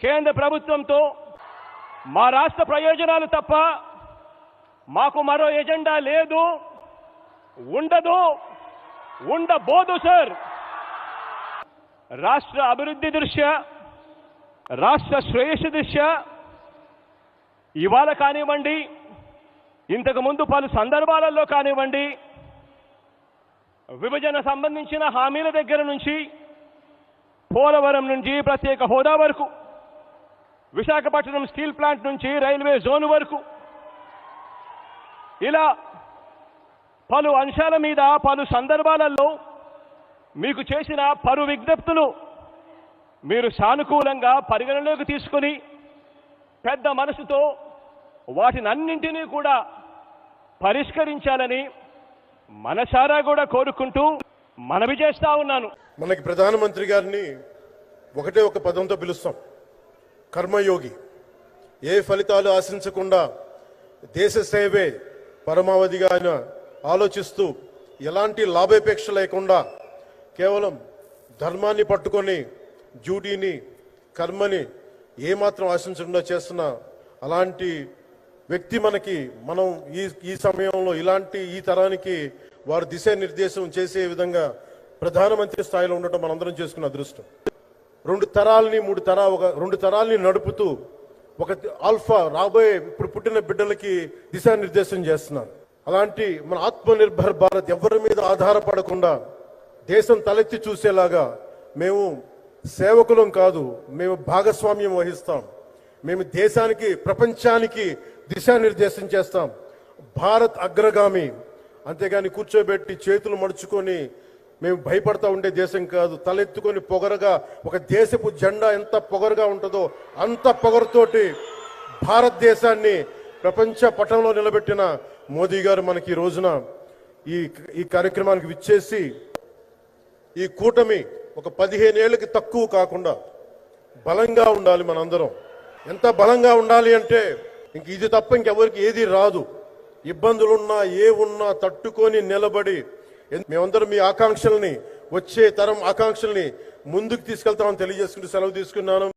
కేంద్ర ప్రభుత్వంతో మా రాష్ట్ర ప్రయోజనాలు తప్ప మాకు మరో ఎజెండా లేదు. ఉండదు. ఉండబోదు సార్. రాష్ట్ర అభివృద్ధి దృష్ట్యా రాష్ట్ర శ్రేయస్సు దృష్ట్యా ఇవాళ కానివ్వండి ఇంతకు ముందు పలు సందర్భాలలో కానివ్వండి విభజన సంబంధించిన హామీల దగ్గర నుంచి పోలవరం నుంచి ప్రత్యేక హోదా వరకు విశాఖపట్నం స్టీల్ ప్లాంట్ నుంచి రైల్వే జోన్ వరకు. ఇలా పలు అంశాల మీద పలు సందర్భాలలో మీకు చేసిన పలు విజ్ఞప్తులు మీరు సానుకూలంగా పరిగణలోకి తీసుకొని పెద్ద మనసుతో వాటినన్నింటినీ కూడా పరిష్కరించాలని మనసారా కూడా కోరుకుంటూ మనవి చేస్తా ఉన్నాను. మనకి ప్రధానమంత్రి గారిని ఒకటే ఒక పదంతో పిలుస్తాం. కర్మయోగి. ఏ ఫలితాలు ఆశించకుండా దేశ సేవే పరమావధిగా ఆయన ఆలోచిస్తూ ఎలాంటి లాభాపేక్ష లేకుండా కేవలం ధర్మాన్ని పట్టుకొని డ్యూటీని కర్మని ఏమాత్రం ఆశించకుండా చేస్తున్న అలాంటి వ్యక్తి మనకి మనం ఈ ఈ సమయంలో ఇలాంటి ఈ తరానికి వారు దిశానిర్దేశం చేసే విధంగా ప్రధానమంత్రి స్థాయిలో ఉండటం మనందరం చేసుకున్న అదృష్టం. రెండు తరాలని మూడు తరా ఒక రెండు తరాలని నడుపుతూ ఒక ఆల్ఫా రాబోయే ఇప్పుడు పుట్టిన బిడ్డలకి దిశానిర్దేశం చేస్తున్నాను అలాంటి మన ఆత్మనిర్భర్ భారత్ ఎవరి మీద ఆధారపడకుండా దేశం తలెత్తి చూసేలాగా మేము సేవకులం కాదు మేము భాగస్వామ్యం వహిస్తాం. మేము దేశానికి ప్రపంచానికి దిశానిర్దేశం చేస్తాం. భారత్ అగ్రగామి. అంతేగాని కూర్చోబెట్టి చేతులు మడుచుకొని మేము భయపడతా ఉండే దేశం కాదు. తలెత్తుకొని పొగరగా ఒక దేశపు జెండా ఎంత పొగరుగా ఉంటుందో అంత పొగరుతోటి భారతదేశాన్ని ప్రపంచ పటంలో నిలబెట్టిన మోదీ గారు మనకి ఈ రోజున ఈ ఈ కార్యక్రమానికి విచ్చేసి ఈ కూటమి ఒక పదిహేనేళ్ళకి తక్కువ కాకుండా బలంగా ఉండాలి మనందరం. ఎంత బలంగా ఉండాలి అంటే ఇంక ఇది తప్ప ఇంకెవరికి ఏది రాదు. ఇబ్బందులున్నా ఏ ఉన్నా తట్టుకొని నిలబడి మేమందరం మీ ఆకాంక్షల్ని వచ్చే తరం ఆకాంక్షల్ని ముందుకు తీసుకెళ్తామని తెలియజేసుకుంటూ సెలవు తీసుకున్నాను.